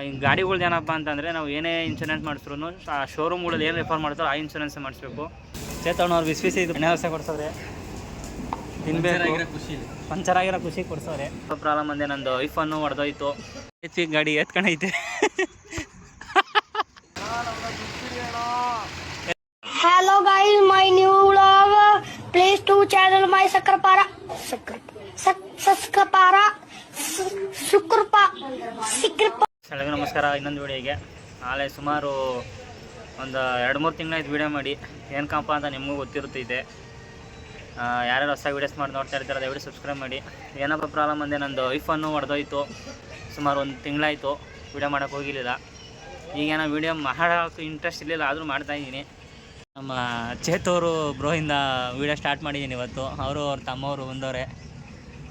ಈ ಗಾಡಿಗಳ್ದು ಏನಪ್ಪ ಅಂತಂದರೆ ನಾವು ಏನೇ ಇನ್ಶೂರೆನ್ಸ್ ಮಾಡಿಸ್ರು ಆ ಶೋರೂಮ್ಗಳಲ್ಲಿ ಏನು ರೆಫರ್ ಮಾಡ್ತಾರೋ ಆ ಇನ್ಶೂರೆನ್ಸ್ ಮಾಡಿಸ್ಬೇಕು. ಚೇತನ್ ಅವ್ರು ಬಿಸಿ ಬಿಸಿ ಇದು ಎಣ್ಣೆ ವ್ಯವಸ್ಥೆ ಕೊಡ್ಸವ್ರೆ. ತಿನ್ಬೇಕು. ಖುಷಿ ಪಂಚರ್ ಆಗಿರೋ ಖುಷಿ ಕೊಡ್ಸವ್ರೆ. ಪ್ರಾಬ್ಲಮ್ ಅಂದೆ ನಂದು. ಐಫನ್ನು ಹೊಡೆದೋಯ್ತು ಎತ್ತಿ ಗಾಡಿ ಎತ್ಕೊಂಡೈತೆ. Hello guys my new vlog. Please to channel my ಸಕ್ಕರಪಾರ. ಸಕ್ಕರ ಸಕ್ಕರಪಾರ ಶುಕ್ರಪಾ Sukrpa. ನಮಸ್ಕಾರ, ಇನ್ನೊಂದು ವಿಡಿಯೋಗೆ. ಆಲೆ ಸುಮಾರು ಒಂದು ಎರಡು ಮೂರು ತಿಂಗಳಾಯ್ತು ವಿಡಿಯೋ ಮಾಡಿ. ಏನು ಕಾಂಪ ಅಂತ ನಿಮಗೂ ಗೊತ್ತಿರುತ್ತೈತೆ. ಯಾರ್ಯಾರು ಹೊಸ ವೀಡಿಯೋಸ್ ಮಾಡಿ ನೋಡ್ತಾ ಇರ್ತಾರೆ ದಯವಿಟ್ಟು ಸಬ್ಸ್ಕ್ರೈಬ್ ಮಾಡಿ. ಏನಪ್ಪ ಪ್ರಾಬ್ಲಮ್ ಅಂದರೆ ನಂದು ಐಫೋನು ಹೊಡೆದೋಯ್ತು ಸುಮಾರು ಒಂದು ತಿಂಗಳಾಯಿತು ವಿಡಿಯೋ ಮಾಡೋಕ್ಕೆ ಹೋಗಿರಲಿಲ್ಲ. ಈಗೇನೋ ವೀಡಿಯೋ ಮಾಡೋಕ್ಕೆ ಇಂಟ್ರೆಸ್ಟ್ ಇರಲಿಲ್ಲ, ಆದರೂ ಮಾಡ್ತಾಯಿದ್ದೀನಿ ನಮ್ಮ ಚೇತವರು ಬ್ರೋಯಿಂದ ವಿಡಿಯೋ ಸ್ಟಾರ್ಟ್ ಮಾಡಿದ್ದೀನಿ ಇವತ್ತು. ಅವರು ಅವ್ರ ತಮ್ಮವರು ಬಂದವರೇ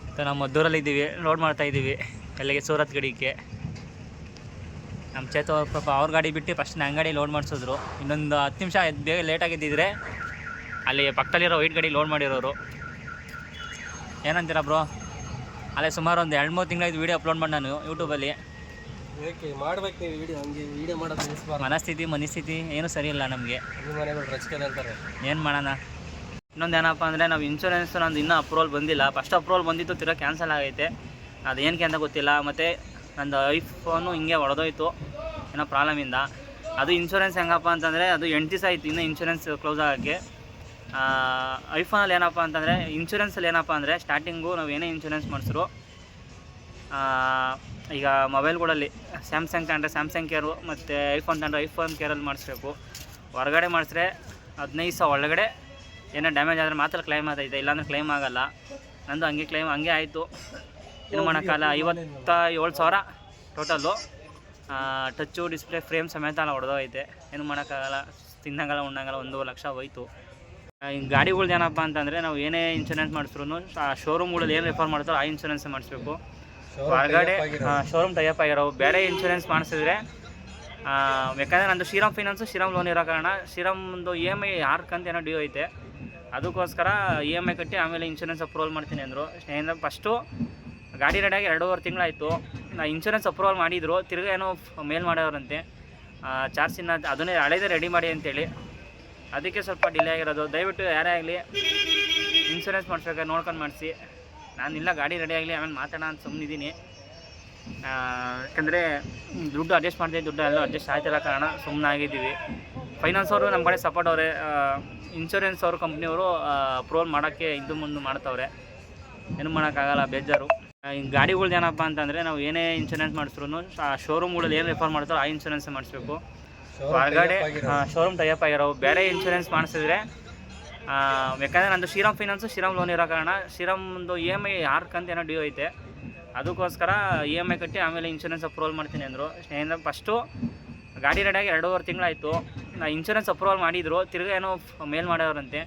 ಮತ್ತು ನಮ್ಮ ದೂರಲ್ಲಿದ್ದೀವಿ ಲೋಡ್ ಮಾಡ್ತಾಯಿದ್ದೀವಿ ಅಲ್ಲಿಗೆ ಸೂರತ್ ಗಡಿಗೆ. ನಮ್ಮ ಚೇತು ಪಾಪ ಅವ್ರ ಗಾಡಿ ಬಿಟ್ಟು ಫಸ್ಟ್ ನನ್ನ ಗಾಡಿ ಲೋಡ್ ಮಾಡಿಸಿದ್ರು. ಇನ್ನೊಂದು ಹತ್ತು ನಿಮಿಷ ಬೇಗ ಲೇಟಾಗಿದ್ದಿದ್ರೆ ಅಲ್ಲಿ ಪಕ್ಕದಲ್ಲಿರೋ ವೈಟ್ ಗಾಡಿ ಲೋಡ್ ಮಾಡಿರೋರು. ಏನಂತೀರಾ ಬ್ರೋ ಅಲ್ಲೇ ಸುಮಾರು ಒಂದು ಎರಡು ಮೂರು ತಿಂಗಳಾಯ್ತು ವೀಡಿಯೋ ಅಪ್ಲೋಡ್ ಮಾಡಿ ನಾನು ಯೂಟ್ಯೂಬಲ್ಲಿ ಏಕೆ ಮಾಡ್ಬೇಕು ನೀವು ವಿಡಿಯೋ ಹಂಗೆ ವಿಡಿಯೋ ಮಾಡೋದು ಮನಸ್ಥಿತಿ ಮನಸ್ಥಿತಿ ಏನೂ ಸರಿ ಇಲ್ಲ ನಮಗೆ. ಅಂತಾರೆ. ಏನು ಮಾಡೋಣ? ಇನ್ನೊಂದು ಏನಪ್ಪ ಅಂದರೆ ನಾವು ಇನ್ಶೂರೆನ್ಸ್ ನಂದು ಇನ್ನೂ ಅಪ್ರೂವಲ್ ಬಂದಿಲ್ಲ. ಫಸ್ಟ್ ಅಪ್ರೂವಲ್ ಬಂದಿತ್ತು ತಿರ್ಗಾ ಕ್ಯಾನ್ಸಲ್ ಆಗೈತೆ. ಅದು ಏನಕ್ಕೆ ಅಂತ ಗೊತ್ತಿಲ್ಲ. ಮತ್ತು ನಂದು ಐಫೋನು ಹಿಂಗೆ ಹೊಡೆದೋಯ್ತು ಏನೋ ಪ್ರಾಬ್ಲಮಿಂದ ಅದು ಇನ್ಶೂರೆನ್ಸ್ ಹೆಂಗಪ್ಪ ಅಂತಂದರೆ, ಅದು ಎಂಟು ದಿವಸ ಆಯಿತು, ಇನ್ನೂ ಇನ್ಶೂರೆನ್ಸ್ ಕ್ಲೋಸ್ ಆಗೋಕ್ಕೆ. ಐಫೋನಲ್ಲಿ ಏನಪ್ಪ ಅಂತಂದರೆ ಇನ್ಶೂರೆನ್ಸಲ್ಲಿ ಏನಪ್ಪ ಅಂದರೆ ಸ್ಟಾರ್ಟಿಂಗು ನಾವು ಏನೇ ಇನ್ಶೂರೆನ್ಸ್ ಮಾಡಿಸ್ರು ಈಗ ಮೊಬೈಲ್ಗಳಲ್ಲಿ ಸ್ಯಾಮ್ಸಂಗ್ ತಗೊಂಡ್ರೆ ಸ್ಯಾಮ್ಸಂಗ್ ಕೇರು ಮತ್ತು ಐಫೋನ್ ತಗೊಂಡ್ರೆ ಐಫೋನ್ ಕೇರಲ್ಲಿ ಮಾಡಿಸ್ಬೇಕು. ಹೊರಗಡೆ ಮಾಡಿಸ್ರೆ ಹದಿನೈದು ಸಾವಿರ, ಒಳಗಡೆ ಏನೋ ಡ್ಯಾಮೇಜ್ ಆದರೆ ಮಾತ್ರ ಕ್ಲೈಮ್ ಆಗ್ತೈತೆ ಇಲ್ಲಾಂದ್ರೆ ಕ್ಲೈಮ್ ಆಗಲ್ಲ. ನಂದು ಹಂಗೆ ಕ್ಲೈಮ್ ಹಂಗೆ ಆಯಿತು. ಏನು ಮಾಡೋಕ್ಕಲ್ಲ ಐವತ್ತ ಏಳು ಸಾವಿರ ಟೋಟಲ್ಲು ಟಚ್ಚು ಡಿಸ್ಪ್ಲೇ ಫ್ರೇಮ್ ಸಮೇತ ಎಲ್ಲ ಹೊಡೆದೋಗೈತೆ ಏನು ಮಾಡೋಕ್ಕಾಗಲ್ಲ. ತಿನ್ನಂಗಲ್ಲ ಉಣ್ಣಂಗಲ್ಲ ಒಂದು ಲಕ್ಷ ಹೋಯ್ತು. ಗಾಡಿಗಳ್ದು ಏನಪ್ಪ ಅಂತಂದರೆ ನಾವು ಏನೇ ಇನ್ಶೂರೆನ್ಸ್ ಮಾಡಿಸ್ರು ಆ ಶೋರೂಮ್ಗಳಲ್ಲಿ ಏನು ರೆಫರ್ ಮಾಡ್ತಾರೋ ಆ ಇನ್ಶೂರೆನ್ಸ್ ಮಾಡಿಸ್ಬೇಕು. ಹೊರಗಡೆ ಶೋರೂಮ್ ಟೈಪ್ ಆಗಿರೋ ಬೇರೆ ಇನ್ಶೂರೆನ್ಸ್ ಮಾಡಿಸಿದ್ರೆ ಯಾಕಂದರೆ ನಂದು ಶ್ರೀರಾಮ್ ಫೈನಾನ್ಸು ಶ್ರೀರಾಮ್ ಲೋನ್ ಇರೋ ಕಾರಣ ಶ್ರೀರಾಮ್ದು ಇ ಎಂ ಐ ಯಾರ್ಕಂತ ಕಂತು ಏನೋ ಡ್ಯೂ ಐತೆ. ಅದಕ್ಕೋಸ್ಕರ ಇ ಎಂ ಐ ಕಟ್ಟಿ ಆಮೇಲೆ ಇನ್ಶೂರೆನ್ಸ್ ಅಪ್ರೂವಲ್ ಮಾಡ್ತೀನಿ ಅಂದರು. ಏನಂದ್ರೆ ಫಸ್ಟು ಗಾಡಿ ರೆಡಿಯಾಗಿ ಎರಡೂವರೆ ತಿಂಗಳಾಯಿತು. ನಾ ಇನ್ಶೂರೆನ್ಸ್ ಅಪ್ರೂವಲ್ ಮಾಡಿದ್ರು. ತಿರ್ಗಿ ಏನೋ ಮೇಲ್ ಮಾಡೋರಂತೆ. ಚಾರ್ಜಿನ ಅದನ್ನೇ ಹಳೇದೇ ರೆಡಿ ಮಾಡಿ ಅಂತೇಳಿ. ಅದಕ್ಕೆ ಸ್ವಲ್ಪ ಡಿಲೇ ಆಗಿರೋದು. ದಯವಿಟ್ಟು ಯಾರೇ ಆಗಲಿ ಇನ್ಶೂರೆನ್ಸ್ ಮಾಡಿಸ್ಬೇಕಾದ್ರೆ ನೋಡ್ಕೊಂಡು ಮಾಡಿಸಿ. ನಾನು ಇಲ್ಲ ಗಾಡಿ ರೆಡಿ ಆಗಲಿ, ಆಮೇಲೆ ಮಾತಾಡೋಣ ಅಂತ ಸುಮ್ಮನಿದ್ದೀನಿ ಯಾಕಂದರೆ ದುಡ್ಡು ಅಡ್ಜಸ್ಟ್ ಮಾಡಿದೆ ದುಡ್ಡು ಎಲ್ಲ ಅಡ್ಜಸ್ಟ್ ಆಯ್ತಿಲ್ಲ ಕಾರಣ ಸುಮ್ಮನೆ ಆಗಿದ್ದೀವಿ. ಫೈನಾನ್ಸ್ ಅವರು ನಮ್ಮ ಕಡೆ ಸಪೋರ್ಟ್ ಅವರೇ. ಇನ್ಶೂರೆನ್ಸ್ ಅವರು ಕಂಪ್ನಿಯವರು ಅಪ್ರೂವಲ್ ಮಾಡೋಕ್ಕೆ ಇದು ಮುಂದೆ ಮಾಡ್ತವ್ರೆ. ಏನು ಮಾಡೋಕ್ಕಾಗಲ್ಲ, ಬೇಜಾರು. ಈ ಗಾಡಿಗಳ್ದು ಏನಪ್ಪ ಅಂತಂದರೆ ನಾವು ಏನೇ ಇನ್ಶೂರೆನ್ಸ್ ಮಾಡಿಸ್ರು ಆ ಶೋರೂಮ್ಗಳಲ್ಲಿ ಏನು ರೆಫರ್ ಮಾಡ್ತಾರೋ ಆ ಇನ್ಶೂರೆನ್ಸ್ ಮಾಡಿಸ್ಬೇಕು. ಹೊರಗಡೆ ಶೋರೂಮ್ ಟೈಪ್ ಆಗಿರೋ ಬೇರೆ ಇನ್ಶೂರೆನ್ಸ್ ಮಾಡಿಸಿದ್ರೆ ಯಾಕಂದರೆ ನಂದು ಶ್ರೀರಾಮ್ ಫೈನಾನ್ಸು ಶ್ರೀರಾಮ್ ಲೋನ್ ಇರೋ ಕಾರಣ ಶ್ರೀರಾಮ್ದು ಇ ಎಂ ಐ ಆರು ಕಂತು ಏನೋ ಡ್ಯೂ ಐತೆ. ಅದಕ್ಕೋಸ್ಕರ ಇ ಎಂ ಐ ಕಟ್ಟಿ ಆಮೇಲೆ ಇನ್ಶೂರೆನ್ಸ್ ಅಪ್ರೂವಲ್ ಮಾಡ್ತೀನಿ ಅಂದರು. ಏನಂದ್ರೆ ಫಸ್ಟು ಗಾಡಿ ರೆಡಿಯಾಗಿ ಎರಡೂವರೆ ತಿಂಗಳಾಯಿತು. ನಾ ಇನ್ಶೂರೆನ್ಸ್ ಅಪ್ರೂವಲ್ ಮಾಡಿದ್ರು. ತಿರ್ಗಾ ಏನೋ ಮೇಲ್ ಮಾಡೋರಂತೆ.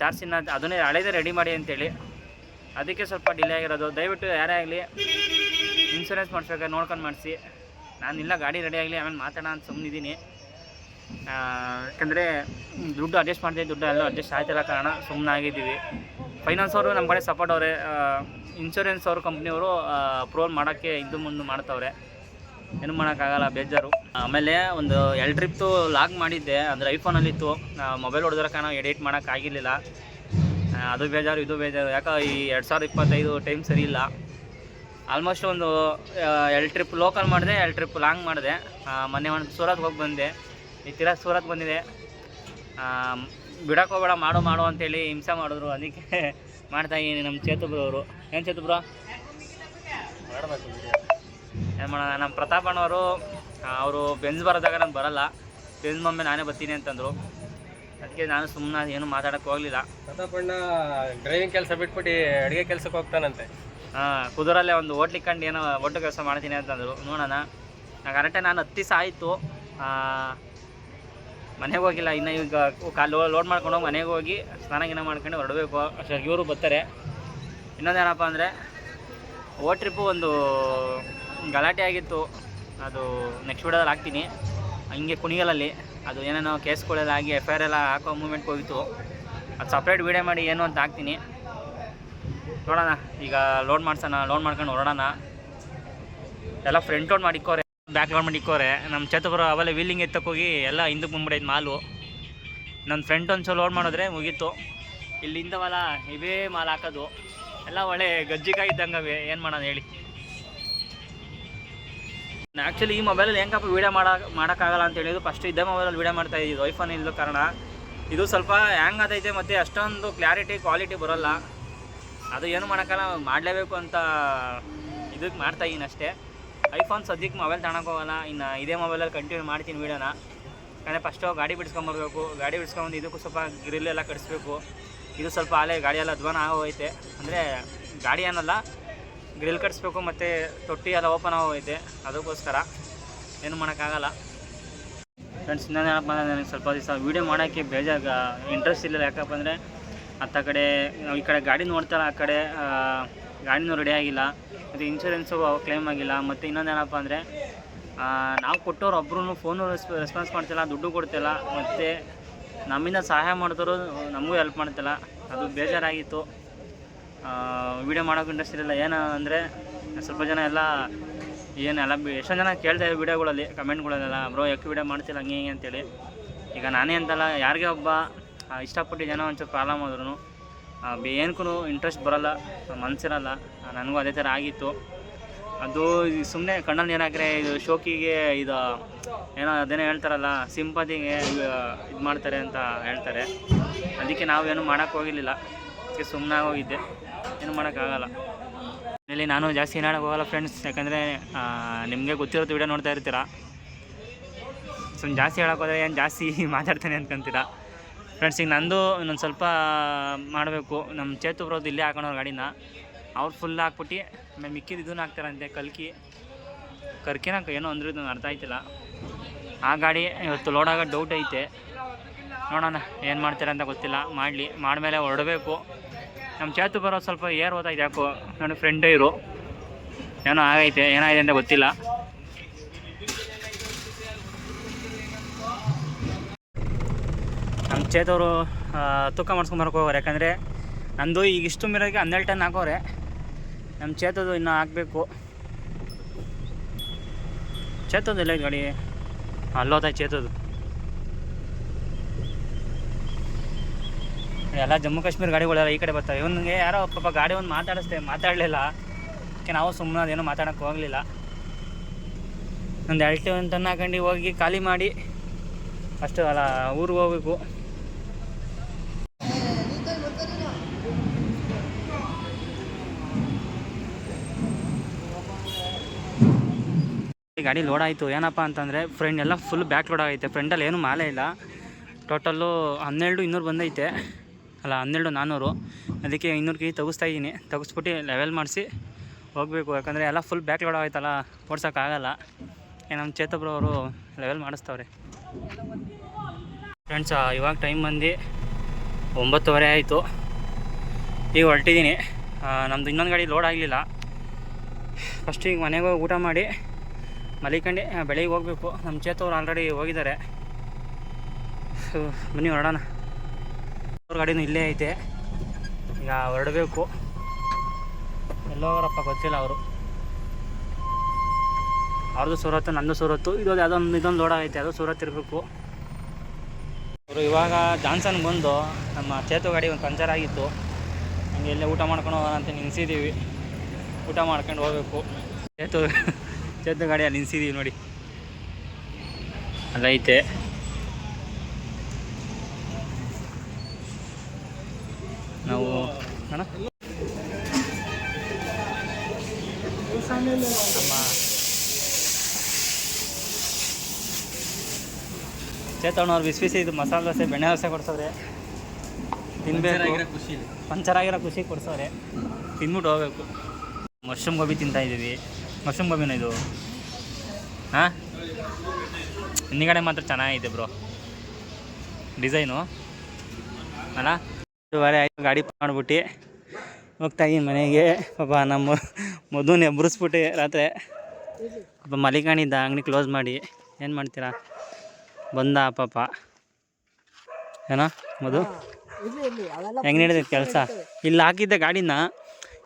ಚಾರ್ಜ್ ಇನ್ನ ಅದನ್ನೇ ಹಳೇದೇ ರೆಡಿ ಮಾಡಿ ಅಂತೇಳಿ. ಅದಕ್ಕೆ ಸ್ವಲ್ಪ ಡಿಲೇ ಆಗಿರೋದು. ದಯವಿಟ್ಟು ಯಾರೇ ಆಗಲಿ ಇನ್ಸೂರೆನ್ಸ್ ಮಾಡಿಸ್ಬೇಕು ನೋಡ್ಕೊಂಡು ಮಾಡಿಸಿ. ಇಲ್ಲ, ಗಾಡಿ ರೆಡಿ ಆಗಲಿ, ಆಮೇಲೆ ಮಾತಾಡೋಣ ಅಂತ ಸುಮ್ಮನಿದ್ದೀನಿ ಯಾಕಂದರೆ ದುಡ್ಡು ಅಡ್ಜಸ್ಟ್ ಮಾಡ್ತೀವಿ ದುಡ್ಡು ಎಲ್ಲ ಅಡ್ಜಸ್ಟ್ ಆಯ್ತಿಲ್ಲ ಕಾರಣ ಸುಮ್ಮನೆ ಆಗಿದ್ದೀವಿ. ಫೈನಾನ್ಸ್ ಅವರು ನಮ್ಮ ಕಡೆ ಸಪೋರ್ಟ್ ಅವರೇ. ಇನ್ಶೂರೆನ್ಸ್ ಅವ್ರ ಕಂಪ್ನಿಯವರು ಅಪ್ರೂವಲ್ ಮಾಡೋಕ್ಕೆ ಇದು ಮುಂದೆ ಮಾಡ್ತವ್ರೆ. ಏನು ಮಾಡೋಕ್ಕಾಗಲ್ಲ, ಬೇಜಾರು. ಆಮೇಲೆ ಒಂದು ಎರಡು ಟ್ರಿಪ್ತು ಲಾಗ್ ಮಾಡಿದ್ದೆ. ಅಂದರೆ ಐಫೋನಲ್ಲಿತ್ತು ಮೊಬೈಲ್ ಹೊಡೆದ್ರೆ ಕಾರಣ ಎಡಿಟ್ ಮಾಡೋಕ್ಕಾಗಿರಲಿಲ್ಲ ಅದು ಬೇಜಾರು, ಇದು ಬೇಜಾರು. ಯಾಕೆ ಈ ಎರಡು ಸಾವಿರದ ಇಪ್ಪತ್ತೈದು ಟೈಮ್ ಸರಿ ಇಲ್ಲ. ಆಲ್ಮೋಸ್ಟ್ ಒಂದು ಎರಡು ಟ್ರಿಪ್ ಲೋಕಲ್ ಮಾಡಿದೆ ಎರಡು ಟ್ರಿಪ್ ಲಾಂಗ್ ಮಾಡಿದೆ. ಮೊನ್ನೆ ಒಂದು ಸೂರತ್ಗೆ ಹೋಗಿ ಬಂದೆ. ಈ ತಿರ ಸೂರತ್ ಬಂದಿದೆ. ಬಿಡಕ್ಕೆ ಹೋಗ್ಬೇಡ, ಮಾಡು ಮಾಡು ಅಂತೇಳಿ ಹಿಂಸೆ ಮಾಡಿದ್ರು. ಅದಕ್ಕೆ ಮಾಡ್ತಾ ಇದ್ದೀನಿ ನಮ್ಮ ಚೇತುಬ್ರು ಅವರು. ಏನು ಚೇತುಬ್ರು? ಏನು ಮಾಡೋಣ ನಮ್ಮ ಪ್ರತಾಪಣ್ಣವರು ಅವರು ಬೆಂಜ್ ಬರೋದಾಗ ನಾನು ಬರಲ್ಲ. ಬೆಂಜ್ ಮಮ್ಮಿ ನಾನೇ ಬರ್ತೀನಿ ಅಂತಂದರು. ಅದಕ್ಕೆ ನಾನು ಸುಮ್ಮನೆ ಏನು ಮಾತಾಡಕ್ಕೆ ಹೋಗಲಿಲ್ಲ. ಪ್ರತಾಪಣ್ಣ ಡ್ರೈವಿಂಗ್ ಕೆಲಸ ಬಿಟ್ಬಿಟ್ಟು ಅಡುಗೆ ಕೆಲಸಕ್ಕೆ ಹೋಗ್ತಾನಂತೆ. ಹಾಂ ಕುದುರಲ್ಲೇ ಒಂದು ಓಟ್ಲಿಕ್ಕಂಡು ಕಂಡು ಏನೋ ಒಟ್ಟು ಕೆಲಸ ಮಾಡ್ತೀನಿ ಅಂತಂದರು. ನೋಡೋಣ. ನಾ ಕರೆಕ್ಟಾಗಿ ನಾನು ಹತ್ತು ದಿವಸ ಆಯಿತು. ಮನೆಗೆ ಹೋಗಿಲ್ಲ. ಇನ್ನು ಈಗ ಕಾಲು ಲೋಡ್ ಮಾಡ್ಕೊಂಡು ಹೋಗಿ ಮನೆಗೆ ಹೋಗಿ ಸ್ನಾನ ಗಿನ ಮಾಡ್ಕೊಂಡು ಹೊರಡಬೇಕು. ಅಷ್ಟು ಇವರು ಬರ್ತಾರೆ. ಇನ್ನೊಂದೇನಪ್ಪ ಅಂದರೆ ಓ ಟ್ರಿಪ್ಪು ಒಂದು ಗಲಾಟೆ ಆಗಿತ್ತು. ಅದು ನೆಕ್ಸ್ಟ್ ವಿಡಿಯೋದಲ್ಲಿ ಹಾಕ್ತೀನಿ. ಹಂಗೆ ಕುಣಿಗಲಲ್ಲಿ ಅದು ಏನೇನೋ ಕೇಸ್ಗಳೆಲ್ಲ ಆಗಿ ಎಫ್ ಐ ಆರ್ ಎಲ್ಲ ಹಾಕೋ ಮೂಮೆಂಟ್ಗೆ ಹೋಗಿತ್ತು ಅದು ಸಪ್ರೇಟ್ ವೀಡಿಯೋ ಮಾಡಿ ಏನು ಅಂತ ಹಾಕ್ತೀನಿ. ನೋಡೋಣ, ಈಗ ಲೋಡ್ ಮಾಡ್ಸೋಣ ಲೋಡ್ ಮಾಡ್ಕೊಂಡು ಹೊರಡೋಣ. ಎಲ್ಲ ಫ್ರಂಟ್ ಲೋಡ್ ಮಾಡಿಕ್ಕೋರೆ ಬ್ಯಾಕ್ ಲೋಡ್ ಮಾಡಿ ಇಕ್ಕೋರೆ. ನಮ್ಮ ಚೇತಪುರ ಅವೆಲ್ಲ ವೀಲಿಂಗ್ ಎತ್ತಕ್ಕೋಗಿ ಎಲ್ಲ ಹಿಂದಕ್ಕೆ ಬಂದ್ಬಿಡೈತೆ ಮಾಲು. ನನ್ನ ಫ್ರೆಂಡ್ ಒಂದು ಲೋಡ್ ಮಾಡಿದ್ರೆ ಮುಗೀತು. ಇಲ್ಲಿಂದವಲ್ಲ ಇವೇ ಮಾಲ್ ಹಾಕೋದು. ಎಲ್ಲ ಒಳ್ಳೆ ಗಜ್ಜಿಕಾಯಿ ಇದ್ದಂಗವೆ ಏನು ಮಾಡೋಣ ಹೇಳಿ. ಆ್ಯಕ್ಚುಲಿ ಈ ಮೊಬೈಲಲ್ಲಿ ಹೆಂಗಪ್ಪ ವೀಡಿಯೋ ಮಾಡೋ, ಮಾಡೋಕ್ಕಾಗಲ್ಲ ಅಂತ ಹೇಳಿದ್ರು. ಫಸ್ಟ್ ಇದ್ದ ಮೊಬೈಲಲ್ಲಿ ವೀಡಿಯೋ ಮಾಡ್ತಾ ಇದ್ದಿದ್ದು ಐಫೋನ್ ಇಲ್ಲ ಕಾರಣ. ಇದು ಸ್ವಲ್ಪ ಹ್ಯಾಂಗ್ ಆದೈತೆ ಮತ್ತು ಅಷ್ಟೊಂದು ಕ್ಲಾರಿಟಿ ಕ್ವಾಲಿಟಿ ಬರೋಲ್ಲ. ಅದು ಏನು ಮಾಡೋಕ್ಕಲ್ಲ, ಮಾಡಲೇಬೇಕು ಅಂತ ಇದಕ್ಕೆ ಮಾಡ್ತಾ ಇದ್ದೀನಿ ಅಷ್ಟೇ. ಐಫೋನ್ ಸದ್ಯಕ್ಕೆ ಮೊಬೈಲ್ ತಗೊಳಕ್ಕೋಗಲ್ಲ ಇನ್ನು ಇದೇ ಮೊಬೈಲಲ್ಲಿ ಕಂಟಿನ್ಯೂ ಮಾಡ್ತೀನಿ ವೀಡಿಯೋನ ಯಾಕಂದರೆ ಫಸ್ಟು ಗಾಡಿ ಬಿಡಿಸ್ಕೊಂಬರ್ಬೇಕು ಗಾಡಿ ಬಿಡಿಸ್ಕೊಂಬಂದು ಇದಕ್ಕೂ ಸ್ವಲ್ಪ ಗ್ರಿಲ್ ಎಲ್ಲ ಕಡಿಸ್ಬೇಕು ಇದು ಸ್ವಲ್ಪ ಆಲೆ ಗಾಡಿಯೆಲ್ಲ ಅಧ್ವಾನ ಆಗೋಯ್ತೆ ಅಂದರೆ ಗಾಡಿ ಏನಲ್ಲ ಗ್ರಿಲ್ ಕಟ್ಸ್ಬೇಕು ಮತ್ತು ತೊಟ್ಟಿ ಎಲ್ಲ ಓಪನ್ ಆಗೋಗೈತೆ ಅದಕ್ಕೋಸ್ಕರ ಏನು ಮಾಡೋಕ್ಕಾಗಲ್ಲ. ಫ್ರೆಂಡ್ಸ್ ಇನ್ನೊಂದೇನಪ್ಪ ಅಂದರೆ ನನಗೆ ಸ್ವಲ್ಪ ದಿವಸ ವೀಡಿಯೋ ಮಾಡೋಕ್ಕೆ ಬೇಜಾರು ಇಂಟ್ರೆಸ್ಟ್ ಇಲ್ಲ ಯಾಕಪ್ಪ ಅಂದರೆ ಅತ್ತ ಕಡೆ ನಾವು ಈ ಕಡೆ ಗಾಡಿ ನೋಡ್ತಾರ, ಆ ಕಡೆ ಗಾಡಿನೂ ರೆಡಿ ಆಗಿಲ್ಲ. ಮತ್ತು ಇನ್ಶೂರೆನ್ಸು ಕ್ಲೇಮ್ ಆಗಿಲ್ಲ. ಮತ್ತು ಇನ್ನೊಂದೇನಪ್ಪ ಅಂದರೆ ನಾವು ಕೊಟ್ಟವ್ರು ಒಬ್ಬರು ಫೋನು ರೆಸ್ಪಾನ್ಸ್ ಮಾಡ್ತಿಲ್ಲ, ದುಡ್ಡು ಕೊಡ್ತಿಲ್ಲ. ಮತ್ತು ನಮ್ಮಿಂದ ಸಹಾಯ ಮಾಡಿದ್ರು ನಮಗೂ ಹೆಲ್ಪ್ ಮಾಡ್ತಿಲ್ಲ. ಅದು ಬೇಜಾರಾಗಿತ್ತು. ವೀಡಿಯೋ ಮಾಡೋಕೆ ಇಂಟ್ರೆಸ್ಟ್ ಇರಲಿಲ್ಲ. ಏನು ಅಂದರೆ ಸ್ವಲ್ಪ ಜನ ಎಲ್ಲ ಏನೆಲ್ಲ ಎಷ್ಟೊಂದು ಜನ ಕೇಳ್ತಾ ಇದ್ದಾರೆ ವೀಡಿಯೋಗಳಲ್ಲಿ, ಕಮೆಂಟ್ಗಳಲ್ಲೆಲ್ಲ, ಬ್ರೋ, ಯಾಕೆ ವಿಡಿಯೋ ಮಾಡ್ತಿಲ್ಲ? ಹಂಗೆ, ಹಿಂಗೆ ಅಂತೇಳಿ. ಈಗ ನಾನೇ ಅಂತಲ್ಲ, ಯಾರಿಗೆ ಒಬ್ಬ ಇಷ್ಟಪಟ್ಟು ಜನ ಒಂಚೂರು ಪ್ರಾಬ್ಲಮ್ ಆದ್ರೂ ಏನಕ್ಕೂ ಇಂಟ್ರೆಸ್ಟ್ ಬರೋಲ್ಲ ಮನಸ್ಸಿರಲ್ಲ ನನಗೂ ಅದೇ ಥರ ಆಗಿತ್ತು. ಅದು ಸುಮ್ಮನೆ ಕಣ್ಣಲ್ಲಿ ಏನಾಗ್ರೆ ಇದು ಶೋಕಿಗೆ ಇದು, ಏನೋ ಅದೇನೋ ಹೇಳ್ತಾರಲ್ಲ, ಸಿಂಪತಿಗೆ ಇದು ಮಾಡ್ತಾರೆ ಅಂತ ಹೇಳ್ತಾರೆ. ಅದಕ್ಕೆ ನಾವೇನು ಮಾಡೋಕ್ಕೆ ಹೋಗಿರಲಿಲ್ಲ. ಅದಕ್ಕೆ ಸುಮ್ಮನೆ ಹೋಗಿದ್ದೆ ಏನು ಮಾಡೋಕ್ಕಾಗಲ್ಲ. ಇಲ್ಲಿ ನಾನು ಜಾಸ್ತಿ ಏನಾಡಕ್ಕೆ ಹೋಗಲ್ಲ ಫ್ರೆಂಡ್ಸ್ ಯಾಕಂದರೆ ನಿಮಗೆ ಗೊತ್ತಿರೋದು ವಿಡಿಯೋ ನೋಡ್ತಾ ಇರ್ತೀರಾ? ಸುಮ್ಮನೆ ಜಾಸ್ತಿ ಹೇಳೋಕ್ಕೋದ್ರೆ ಏನು ಜಾಸ್ತಿ ಮಾತಾಡ್ತಾನೆ ಅನ್ಕೊಂತೀರಾ? ಫ್ರೆಂಡ್ಸ್ ಈಗ ನಂದು ಇನ್ನೊಂದು ಸ್ವಲ್ಪ ಮಾಡಬೇಕು. ನಮ್ಮ ಚೇತು ಬರೋದು ಇಲ್ಲೇ ಹಾಕೊಂಡವ್ರ ಗಾಡಿನ. ಅವ್ರು ಫುಲ್ ಹಾಕ್ಬಿಟ್ಟು, ಆಮೇಲೆ ಮಿಕ್ಕಿದ ಇದನ್ನು ಹಾಕ್ತಾರಂತೆ, ಕಲ್ಕಿ. ಕರ್ಕಿನ ಏನೋ ಅಂದ್ರು ಇದು ಅರ್ಥ ಆಯ್ತಿಲ್ಲ. ಆ ಗಾಡಿ ಇವತ್ತು ಲೋಡಾಗ ಡೌಟ್ ಐತೆ. ನೋಡೋಣ, ಏನು ಮಾಡ್ತಾರೆ ಅಂತ ಗೊತ್ತಿಲ್ಲ. ಮಾಡಲಿ. ಮಾಡ್ಮೇಲೆ ಹೊರಡಬೇಕು. ನಮ್ಮ ಚೇತು ಬರೋ ಸ್ವಲ್ಪ ಏರ್ ಓದಾಯ್ತು ಯಾಕೋ ನನ್ನ ಫ್ರೆಂಡ್ ಇರು ಏನೋ ಆಗೈತೆ, ಏನಾಗಿದೆ ಅಂತ ಗೊತ್ತಿಲ್ಲ. ನಮ್ಮ ಚೇತವರು ತೂಕ ಮಾಡಿಸ್ಕೊಂಬರಕ್ಕೆ ಹೋಗೋರು, ಯಾಕಂದರೆ ನಂದು ಈಗ ಇಷ್ಟು ಮಿರೋಗೆ ಹನ್ನೆರಡು ಟನ್ ಹಾಕೋರೆ. ನಮ್ಮ ಚೇತದು ಇನ್ನೂ ಹಾಕಬೇಕು. ಚೇತದಲ್ಲೇ ಇಲ್ಲ ಗಾಡಿ ಅಲ್ಲೋದ ಚೇತದು. ಎಲ್ಲ ಜಮ್ಮು ಕಾಶ್ಮೀರ ಗಾಡಿಗಳೆಲ್ಲ ಈ ಕಡೆ ಬರ್ತಾವೆ. ಇವನಿಗೆ ಯಾರೋ ಪಾಪ ಗಾಡಿ ಒಂದು ಮಾತಾಡಿಸ್ದೆ, ಮಾತಾಡಲಿಲ್ಲ. ಯಾಕೆ ನಾವು ಸುಮ್ಮನೆ ಅದೇನೋ ಮಾತಾಡೋಕ್ಕೆ ಹೋಗಲಿಲ್ಲ. ಒಂದು ಎಲ್ಟಿ ಒಂದು ತನ್ನ ಹಾಕೊಂಡು ಹೋಗಿ ಖಾಲಿ ಮಾಡಿ ಅಷ್ಟು ಅಲ್ಲ, ಊರಿಗೆ ಹೋಗ್ಬೇಕು. ಗಾಡಿ ಲೋಡ್ ಆಯಿತು. ಏನಪ್ಪ ಅಂತಂದರೆ ಫ್ರೆಂಡ್ ಎಲ್ಲ ಫುಲ್ ಬ್ಯಾಕ್ ಲೋಡ್ ಆಗೈತೆ ಫ್ರೆಂಡಲ್ಲಿ ಏನು ಮಾಲೆ ಇಲ್ಲ. ಟೋಟಲ್ಲು ಹನ್ನೆರಡು ಇನ್ನೂರು ಬಂದೈತೆ. ಅಲ್ಲ ಹನ್ನೆರಡು ನಾನ್ನೂರು ಅದಕ್ಕೆ ಇನ್ನೂರು ಕೆ ಜಿ ತೆಗಿಸ್ತಾ ಇದ್ದೀನಿ. ತೆಗಿಸ್ಬಿಟ್ಟು ಲೆವೆಲ್ ಮಾಡಿಸಿ ಹೋಗಬೇಕು. ಯಾಕಂದರೆ ಎಲ್ಲ ಫುಲ್ ಬ್ಯಾಕ್ ಲೋಡ್ ಆಯ್ತಲ್ಲ ಓಡ್ಸೋಕ್ಕಾಗಲ್ಲ ನಮ್ಮ ಚೇತಬ್ರು ಅವರು ಲೆವೆಲ್ ಮಾಡಿಸ್ತವ್ರೆ. ಫ್ರೆಂಡ್ಸ್ ಇವಾಗ ಟೈಮ್ ಬಂದು ಒಂಬತ್ತುವರೆ ಆಯಿತು. ಈಗ ಹೊರಟಿದ್ದೀನಿ. ನಮ್ಮದು ಇನ್ನೊಂದು ಗಾಡಿ ಲೋಡ್ ಆಗಲಿಲ್ಲ. ಫಸ್ಟ್ ಈಗ ಮನೆಗೆ ಹೋಗಿ ಊಟ ಮಾಡಿ ಮಲಿಕಂಡು ಬೆಳಿಗ್ಗೆ ಹೋಗಬೇಕು. ನಮ್ಮ ಚೇತವ್ರು ಆಲ್ರೆಡಿ ಹೋಗಿದ್ದಾರೆ. ಸೊ, ಬನ್ನಿ ಹೊರಡೋಣ. ಅವ್ರ ಗಾಡಿನೂ ಇಲ್ಲೇ ಐತೆ. ಈಗ ಹೊರಡಬೇಕು. ಎಲ್ಲೋಗ್ರಪ್ಪ ಗೊತ್ತಿಲ್ಲ ಅವರು. ಅವ್ರದ್ದು ಸೂರತ್ತು, ನಂದು ಸೂರತ್ತು. ಇದೊಂದು ಯಾವುದೊಂದು ಇದೊಂದು ಲೋಡ ಐತೆ ಅದು ಸೂರತ್ ಇರಬೇಕು. ಅವರು ಇವಾಗ ಜಾನ್ಸನ್ ಬಂದು ನಮ್ಮ ಚೇತು ಗಾಡಿ ಒಂದು ಪಂಚರ್ ಆಗಿತ್ತು. ಹಂಗೆ ಇಲ್ಲೇ ಊಟ ಮಾಡ್ಕೊಂಡು ಹೋಗೋಣ ಅಂತ ನಿಲ್ಸಿದ್ದೀವಿ ಊಟ ಮಾಡ್ಕೊಂಡು ಹೋಗಬೇಕು. ಚೇತು ಚೇತು ಗಾಡಿ ಅಲ್ಲಿ ನೋಡಿ. ಅಲ್ಲೈತೆ. ನಾವು ಅಣ್ಣ. ನಮ್ಮ ಚೇತಣ್ಣವ್ರು ಬಿಸಿ ಬಿಸಿ ಇದು ಮಸಾಲೆ ದೋಸೆ ಬೆಣ್ಣೆ ದೋಸೆ ಕೊಡ್ಸವ್ರೆ. ತಿನ್ಬೇಕು. ಖುಷಿ ಪಂಚರ್ ಆಗಿರೋ ಖುಷಿ ಕೊಡ್ಸವ್ರೆ. ತಿಂದ್ಬಿಟ್ಟು ಹೋಗ್ಬೇಕು. ಮಶ್ರೂಮ್ ಗೋಬಿ ತಿಂತಾ ಇದ್ದೀವಿ ಮಶ್ರೂಮ್ ಗೋಬಿನ ಇದು? ಹಾಂ? ಹಿಂದಿಗಡೆ ಮಾತ್ರ ಚೆನ್ನಾಗಿದೆ ಬ್ರೋ. ಡಿಸೈನು. ಅಲ್ಲ ಇದುವರೆ ಆಯ್ತು, ಗಾಡಿ ಮಾಡ್ಬಿಟ್ಟು ಹೋಗ್ತಾ ಇದ್ದೀನಿ ಮನೆಗೆ. ಪಾಪ ನಮ್ಮ ಮಧುನ ಎಬ್ಬರಿಸ್ಬಿಟ್ಟು ರಾತ್ರಿ. ಪಾಪ ಮಲಿಕಾಣಿದ್ದ ಅಂಗಡಿ ಕ್ಲೋಸ್ ಮಾಡಿ. ಏನು ಮಾಡ್ತೀರಾ? ಬಂದ ಪಾಪ. ಏನೋ, ಮಧು? ಹೆಂಗೆ ನಡೀತೈತೆ ಕೆಲಸ? ಇಲ್ಲಿ ಹಾಕಿದ್ದೆ ಗಾಡಿನ.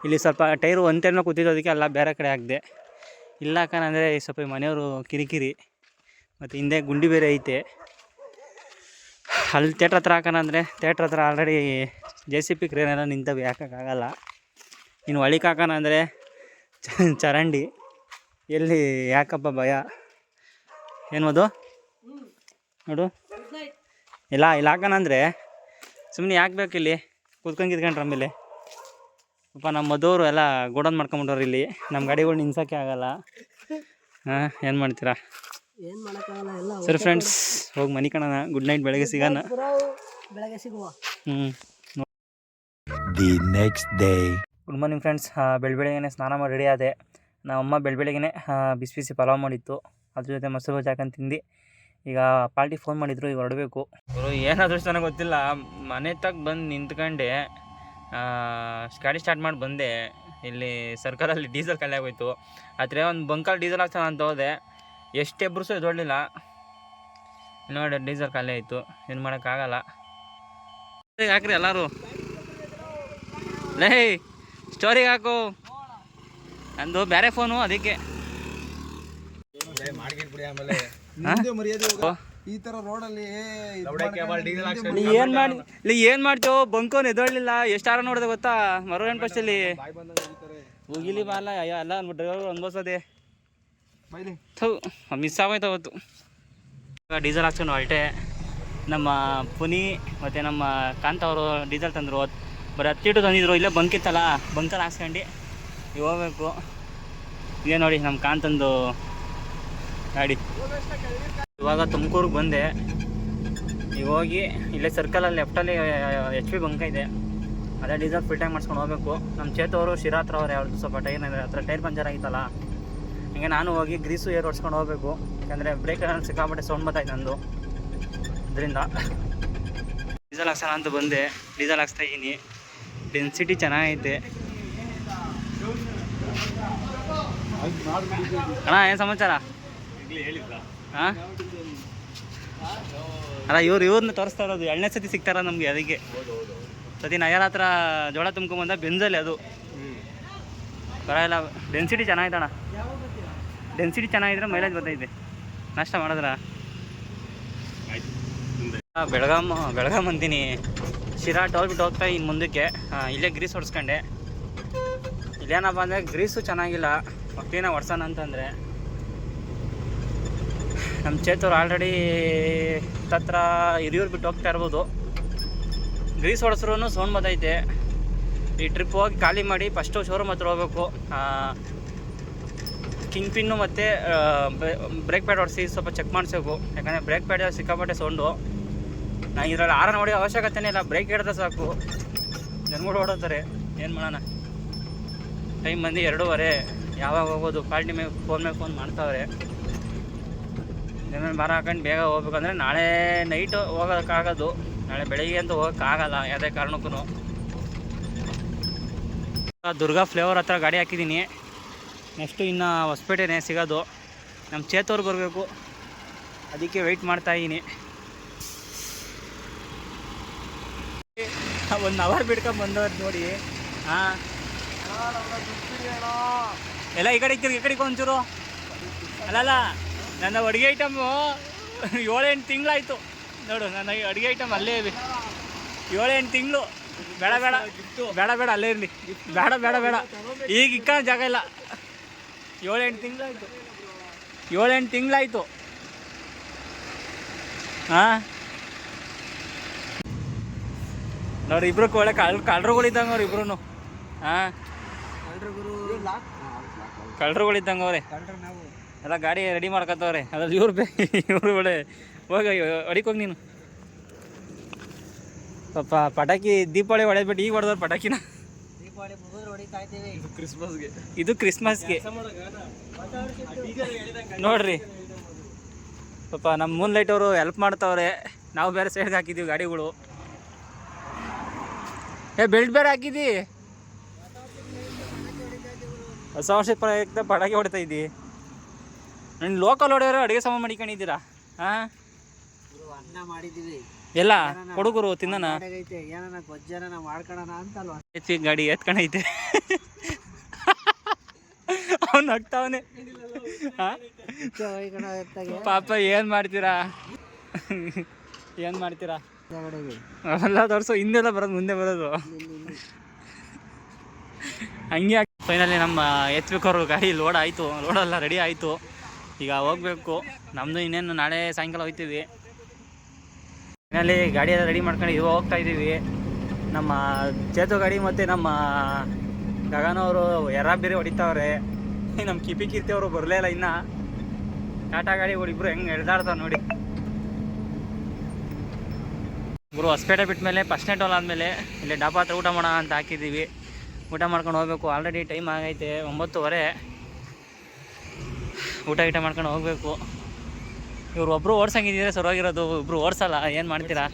ಇಲ್ಲಿ ಸ್ವಲ್ಪ ಟೈರು ಒಂದು ಟೈರ್ನ ಕೂತಿದ್ದು ಅದಕ್ಕೆ ಎಲ್ಲ ಬೇರೆ ಕಡೆ ಹಾಕಿದೆ. ಇಲ್ಲ ಅಂದರೆ ಸ್ವಲ್ಪ ಈ ಮನೆಯವರು ಕಿರಿಕಿರಿ. ಮತ್ತು ಹಿಂದೆ ಗುಂಡಿ ಬೇರೆ ಐತೆ. ಅಲ್ಲಿ ತೇಟ್ರ್ ಹತ್ರ ಹಾಕೋಣ ಅಂದರೆ ತೇಟ್ರ್ ಹತ್ರ ಆಲ್ರೆಡಿ ಜೆ ಸಿ ಪಿ ಕ್ರೇನೆಲ್ಲ ನಿಂತವೆ, ಹಾಕೋಕ್ಕಾಗಲ್ಲ. ಇನ್ನು ಹೊಳಿಕ್ ಹಾಕೋಣ ಅಂದರೆ ಚರಂಡಿ. ಎಲ್ಲಿ, ಯಾಕಪ್ಪ ಭಯ? ಏನು ಅದು ನೋಡು. ಇಲ್ಲ, ಇಲ್ಲಿ ಹಾಕೋಣ ಅಂದರೆ ಸುಮ್ಮನೆ ಯಾಕೆ ಬೇಕು ಇಲ್ಲಿ ಕೂತ್ಕೊಂಡು ಕಿತ್ಕೊಂಡ್ರೆ ಆಮೇಲೆ ಪಾಪ ನಮ್ಮ ಮದುವರು ಎಲ್ಲ ಗೋಡನ್ ಮಾಡ್ಕೊಂಬಿಟ್ಟವ್ರು ಇಲ್ಲಿ. ನಮ್ಮ ಗಾಡಿಗಳು ನಿಲ್ಸೋಕ್ಕೆ ಆಗಲ್ಲ. ಹಾಂ, ಏನು ಮಾಡ್ತೀರಾ? ಸರಿ ಫ್ರೆಂಡ್ಸ್ ಹೋಗಿ ಮನೆ ಕಾಣೋಣ ಗುಡ್ ನೈಟ್ ಬೆಳಗ್ಗೆ ಸಿಗೋಣ. ಬೆಳಗ್ಗೆ ಸಿಗುವ. ಹ್ಞೂ the next day good morning friends ಬೆಳ ಬೆಳಗ್ಗೆನೆ ಸ್ನಾನ ಮಾಡಿ ರೆಡಿ ಆದೆ. ನಮ್ಮಮ್ಮ ಬೆಳ ಬೆಳಗ್ಗೆನೆ ಬಿಸಿ ಬಿಸಿ ಪಲಾವ್ ಮಾಡಿತ್ತು. ಅದ್ರ ಜೊತೆ ಮೊಸರು ಬಜ್ಜಿ ಹಾಕೊಂಡು ತಿಂದು. ಈಗ ಪಾರ್ಟಿ ಫೋನ್ ಮಾಡಿದ್ರು ಈಗ ಹೊರಡಬೇಕು. ಅವರು ಏನಾದರೂ ನನಗೆ ಗೊತ್ತಿಲ್ಲ. ಮನೆ ತಗ ಬಂದು ನಿಂತ್ಕೊಂಡೆ ಆ, ಗಾಡಿ ಸ್ಟಾರ್ಟ್ ಮಾಡಿ ಬಂದೆ. ಇಲ್ಲಿ ಸರ್ಕಲಲ್ಲಿ ಡೀಸೆಲ್ ಖಾಲಿ ಆಗೋಯ್ತು. ಆದರೆ ಒಂದು ಬಂಕಲ್ಲಿ ಡೀಸೆಲ್ ಹಾಕ್ತಾನೆ ಅಂತ ಹೋದೆ. ಎಷ್ಟು ಎಬ್ರಿಸು ಎದೊಳ್ಳಿಲ್ಲ ನೋಡಿ ಡೀಸೆಲ್ ಖಾಲಿ ಆಯಿತು. ಏನು ಮಾಡೋಕ್ಕಾಗಲ್ಲ ಹಾಕ್ರಿ ಎಲ್ಲರೂ. ಲೈ ಸ್ಟೋರಿಗೆ ಹಾಕು. ನಂದು ಬೇರೆ ಫೋನು ಅದಕ್ಕೆ. ಈ ತರ ರೋಡಲ್ಲಿ ಏನ್ ಮಾಡಿ ಇಲ್ಲಿ ಏನ್ ಮಾಡ್ತೀವೋ ಬಂಕೋನ್ ಎದೊಳ್ಳಿಲ್ಲ ಎಷ್ಟು ಆರ ನೋಡಿದೆ ಗೊತ್ತಾ? ಮರುಗನ್ ಫಸ್ಟಲ್ಲಿ. ಹೋಗಿಲಿ ಬಾಲ ಅಯ್ಯೋ ಎಲ್ಲ ಡ್ರೈವರ್ ಅನ್ಭವಿಸೋದೆ ಬೈಲಿ ಥೂ, ಮಿಸ್ ಆಗೋಯ್ತು ಅವತ್ತು. ಇವಾಗ ಡೀಸೆಲ್ ಹಾಕ್ಸ್ಕೊಂಡು ಹೊರಟೆ. ನಮ್ಮ ಪುನಿ ಮತ್ತು ನಮ್ಮ ಕಾಂತ ಅವರು ಡೀಸೆಲ್ ತಂದರು ಬರೀ ಹತ್ತಿಟ್ಟು ತಂದಿದ್ರು, ಇಲ್ಲೇ ಬಂಕಿತ್ತಲ್ಲ ಬಂಕಲ್ಲಿ ಹಾಕ್ಸ್ಕೊಂಡು ಹೋಗ್ಬೇಕು. ಇದೇ ನೋಡಿ ನಮ್ಮ ಕಾಂತಂದು ಗಾಡಿ. ಇವಾಗ ತುಮಕೂರಿಗೆ ಬಂದೆ. ಈಗ ಹೋಗಿ ಇಲ್ಲೇ ಸರ್ಕಲಲ್ಲಿ ಲೆಫ್ಟಲ್ಲಿ ಎಚ್ ಪಿ ಬಂಕ ಇದೆ. ಅದೇ ಡೀಸೆಲ್ ಫಿಲ್ ಟ್ಯಾಂಕ್ ಮಾಡ್ಸ್ಕೊಂಡು ಹೋಗ್ಬೇಕು. ನಮ್ಮ ಚೇತವರು ಶಿರಾತ್ರ ಅವ್ರು ಯಾವ್ದು ಸ್ವಲ್ಪ ಟೈರ್, ಹತ್ರ ಟೈರ್ ಪಂಚರ್ ಆಗಿತ್ತಲ್ಲ. ಹಿಂಗೆ ನಾನು ಹೋಗಿ ಗ್ರೀಸು ಏರ್ ಹೊಡ್ಸ್ಕೊಂಡು ಹೋಗ್ಬೇಕು. ಯಾಕಂದರೆ ಬ್ರೇಕ್ ಸಿಕ್ಕಾಪಟ್ಟೆ ಸೌಂಡ್ ಬರ್ತಾಯಿತ್ತು ನಂದು. ಅದರಿಂದ ಡೀಸೆಲ್ ಹಾಕ್ಸೋಣ ಅಂತ ಬಂದೆ. ಡೀಸೆಲ್ ಹಾಕ್ಸ್ತಾ ಇದ್ದೀನಿ. ಡೆನ್ಸಿಟಿ ಚೆನ್ನಾಗೈತೆ. ಅಣ್ಣ ಏನು ಸಮಾಚಾರ? ಅಣ್ಣ ಅಲ್ಲ ಇವ್ರು ಇವ್ರನ್ನ ತೋರಿಸ್ತಾ ಇರೋದು. ಎರಡನೇ ಸತಿ ಸಿಗ್ತಾರ ನಮಗೆ ಅದಕ್ಕೆ. ಸತಿ ನಯರ ಹತ್ರ ಜೋಳ ತುಂಬ್ಕೊಂಬಂದ ಬೆಂಜಲ್ಲಿ ಅದು. ಪರವಾಗಿಲ್ಲ. ಡೆನ್ಸಿಟಿ ಚೆನ್ನಾಗಿತ್ತಣ್ಣ ಡೆನ್ಸಿಟಿ ಚೆನ್ನಾಗಿದ್ರೆ ಮೈಲೇಜ್ ಬರ್ತೈತೆ ನಷ್ಟ ಮಾಡಿದ್ರ? ಬೆಳಗಾಮ್ ಬೆಳಗಾಮ್ ಅಂತೀನಿ. ಶಿರಾ ಟೋಲ್ ಬಿಟ್ಟು ಹೋಗ್ತಾ ಇನ್ನು ಮುಂದಕ್ಕೆ. ಇಲ್ಲೇ ಗ್ರೀಸ್ ಹೊಡ್ಸ್ಕೊಂಡೆ. ಇಲ್ಲೇನಪ್ಪ ಅಂದರೆ ಗ್ರೀಸು ಚೆನ್ನಾಗಿಲ್ಲ. ಮತ್ತೇನೋ ಹೊಡ್ಸೋಣ ಅಂತಂದರೆ. ನಮ್ಮ ಚೇತವ್ರು ಆಲ್ರೆಡಿ ತತ್ರ ಹಿರಿಯೂರು ಬಿಟ್ಟು ಹೋಗ್ತಾ ಇರ್ಬೋದು. ಗ್ರೀಸ್ ಹೊಡೆಸ್ರೂ ಸೌಂಡ್ ಬದೈತೆ. ಈ ಟ್ರಿಪ್ ಹೋಗಿ ಖಾಲಿ ಮಾಡಿ ಫಸ್ಟು ಶೋರೂಮ್ ಹತ್ರ ಹೋಗ್ಬೇಕು. ಕಿಂಗ್ ಪಿನ್ನು ಮತ್ತು ಬ್ರೇಕ್ ಪ್ಯಾಡ್ ಹೊಡೆಸಿ ಸ್ವಲ್ಪ ಚೆಕ್ ಮಾಡಿಸಬೇಕು ಯಾಕಂದರೆ ಬ್ರೇಕ್ ಪ್ಯಾಡ್ ಸಿಕ್ಕಾಪಟ್ಟೆ ಸೌಂಡು. ನಾನು ಇದರಲ್ಲಿ ಆರ ನೋಡಿ ಅವಶ್ಯಕತೆನೇ ಇಲ್ಲ. ಬ್ರೇಕ್ ಹಿಡಿದ್ರೆ ಸಾಕು. ಜನಗಳು ಓಡೋತಾರೆ ಏನು ಮಾಡೋಣ? ಟೈಮ್ ಬಂದು ಎರಡೂವರೆ. ಯಾವಾಗ ಹೋಗೋದು? ಪಾರ್ಟಿ ಮೇಲೆ ಫೋನ್ ಮೇಲೆ ಫೋನ್ ಮಾಡ್ತಾವ್ರೆ. ಜನ ಮರ ಹಾಕೊಂಡು ಬೇಗ ಹೋಗ್ಬೇಕಂದ್ರೆ ನಾಳೆ ನೈಟು ಹೋಗೋಕ್ಕಾಗೋದು. ನಾಳೆ ಬೆಳಿಗ್ಗೆ ಅಂತೂ ಹೋಗೋಕ್ಕಾಗಲ್ಲ, ಯಾವುದೇ ಕಾರಣಕ್ಕೂ. ದುರ್ಗಾ ಫ್ಲೇವರ್ ಹತ್ರ ಗಾಡಿ ಹಾಕಿದ್ದೀನಿ. ನೆಕ್ಸ್ಟು ಇನ್ನು ಹೊಸಪೇಟೆನೇ ಸಿಗೋದು. ನಮ್ಮ ಚೇತವ್ರು ಬರಬೇಕು. ಅದಕ್ಕೆ ವೆಯ್ಟ್ ಮಾಡ್ತಾಯಿದ್ದೀನಿ ಒಂದು ಅವರ್ ಬಿಡ್ಕೊಂಡು ಬಂದವ್ರು ನೋಡಿ. ಹಾಂ. ಎಲ್ಲ ಈ ಕಡೆ ಈ ಕಡೆಗೆ ಒಂಚೂರು. ಅಲ್ಲಲ್ಲ ನನ್ನ ಅಡುಗೆ ಐಟಮು ಏಳೆಂಟು ತಿಂಗಳಾಯಿತು. ನೋಡು, ನನ್ನ ಅಡುಗೆ ಐಟಮ್ ಅಲ್ಲೇ ಇದೆ ಏಳೆಂಟು ತಿಂಗಳು. ಬೇಡ ಬೇಡ. ಬೇಡ ಬೇಡ, ಅಲ್ಲೇ ಇರಲಿ. ಬೇಡ ಬೇಡ ಬೇಡ. ಈಗ ಇಕ್ಕ ಜಾಗ ಇಲ್ಲ. ಏಳೆಂಟು ತಿಂಗಳಾಯಿತು. ಏಳೆಂಟು ತಿಂಗಳಾಯಿತು. ಹಾಂ? ನೋಡ್ರಿ ಇಬ್ರು ಒಳ್ಳೆ ಕಳ್, ಕಳ್ರುಗಳಿದ್ದಂಗೆ ಅವ್ರು ಇಬ್ರು ಹಾಂ? ಕಳ್ರುಗಳಿದ್ದಂಗೆ ಅವ್ರೆ. ಎಲ್ಲ ಗಾಡಿ ರೆಡಿ ಮಾಡ್ಕೊತವ್ರೆ. ಅದ್ರಲ್ಲಿ ಇವ್ರು ಬೇ ಇವರು ಒಳ್ಳೆ ಹೋಗಿ ಹೊಡಿಕೋಗಿ ನೀನು. ಪಾಪ, ಪಟಾಕಿ ದೀಪಾವಳಿ ಹೊಡೆದ್ಬಿಟ್ಟು ಈಗ ಹೊಡೆದವ್ರು ಪಟಾಕಿನ. ಇದು ಕ್ರಿಸ್ಮಸ್ಗೆ ನೋಡ್ರಿ. ಪಾಪ ನಮ್ಮ ಮೂನ್ ಲೈಟ್ ಅವರು ಹೆಲ್ಪ್ ಮಾಡ್ತಾವ್ರೆ. ನಾವು ಬೇರೆ ಸೈಡ್ಗೆ ಹಾಕಿದ್ದೀವಿ ಗಾಡಿಗಳು. ಏ ಬೆಲ್ಟ್ ಬೇರೆ ಹಾಕಿದಿ? ಹೊಸ ವರ್ಷದ ಪ್ರಯುಕ್ತ ಪಟಾಕಿ ಹೊಡಿತಾ ಇದ್ದಿ. ನನ್ನ ಲೋಕಲ್ ಹೊಡೆಯೋರು ಅಡುಗೆ ಸಾಮಾನು ಮಾಡಿಕೊಂಡಿದ್ದೀರಾ? ಹಾಂ? ಅನ್ನ ಮಾಡಿದ್ದೀವಿ. ಎಲ್ಲ ಹುಡುಗರು ತಿನ್ನೋಣ ಏನಾನ ಗೊಜ್ಜನ ಮಾಡ್ಕೊಳೋಣ ಅಂತಲ್ವಾ? ಎತ್ತಿ ಗಾಡಿ ಎತ್ಕೊಂಡೈತೆ ಅವ್ನು ಎತ್ತಾಗೆ. ಪಾಪ ಏನು ಮಾಡ್ತೀರಾ? ಏನು ಮಾಡ್ತೀರಾ? ಅವೆಲ್ಲ ತೋರಿಸು ಹಿಂದೆಲ್ಲ ಬರೋದು ಮುಂದೆ ಬರೋದು. ಹಂಗೆ ಫೈನಲಿ ನಮ್ಮ ಎತ್ಬೇಕವ್ರ ಗಾಡಿ ಲೋಡ್ ಆಯಿತು ಲೋಡೆಲ್ಲ ರೆಡಿ ಆಯಿತು. ಈಗ ಹೋಗ್ಬೇಕು. ನಮ್ಮದು ಇನ್ನೇನು ನಾಳೆ ಸಾಯಂಕಾಲ ಹೋಗ್ತೀವಿ ಫೈನಲಿ ಗಾಡಿ ಎಲ್ಲ ರೆಡಿ ಮಾಡ್ಕೊಂಡು ಇವಾಗ ಹೋಗ್ತಾ ಇದ್ದೀವಿ. ನಮ್ಮ ಚೇತು ಗಾಡಿ ಮತ್ತು ನಮ್ಮ ಗಗನವರು ಎರ ಬೇರೆ ಹೊಡಿತಾವ್ರೆ. ನಮ್ಮ ಕಿಪಿ ಕೀರ್ತಿ ಅವರು ಬರಲೇ ಇಲ್ಲ ಇನ್ನು. ಟಾಟಾ ಗಾಡಿ ಇಬ್ಬರು ಹೆಂಗೆ ಎಳ್ದಾಡ್ತಾವೆ ನೋಡಿ. ಗುರು, ಹೊಸಪೇಟೆ ಬಿಟ್ಟ ಮೇಲೆ ಫಸ್ಟ್ನೇ ಟೋಲ್ ಆದಮೇಲೆ ಇಲ್ಲಿ ಡಾಬಾ ಹತ್ರ ಊಟ ಮಾಡೋಣ ಅಂತ ಹಾಕಿದ್ದೀವಿ. ಊಟ ಮಾಡ್ಕೊಂಡು ಹೋಗ್ಬೇಕು. ಆಲ್ರೆಡಿ ಟೈಮ್ ಆಗೈತೆ, ಒಂಬತ್ತುವರೆ. ಊಟ ಗೀಟ ಮಾಡ್ಕೊಂಡು ಹೋಗ್ಬೇಕು. ಇವ್ರು ಒಬ್ರು ಓಡ್ಸಂಗಿದ್ರೆ ಸರೋಗಿರೋದು ಒಬ್ರು ಓಡ್ಸಲ್ಲ ಏನು ಮಾಡ್ತೀರಾ?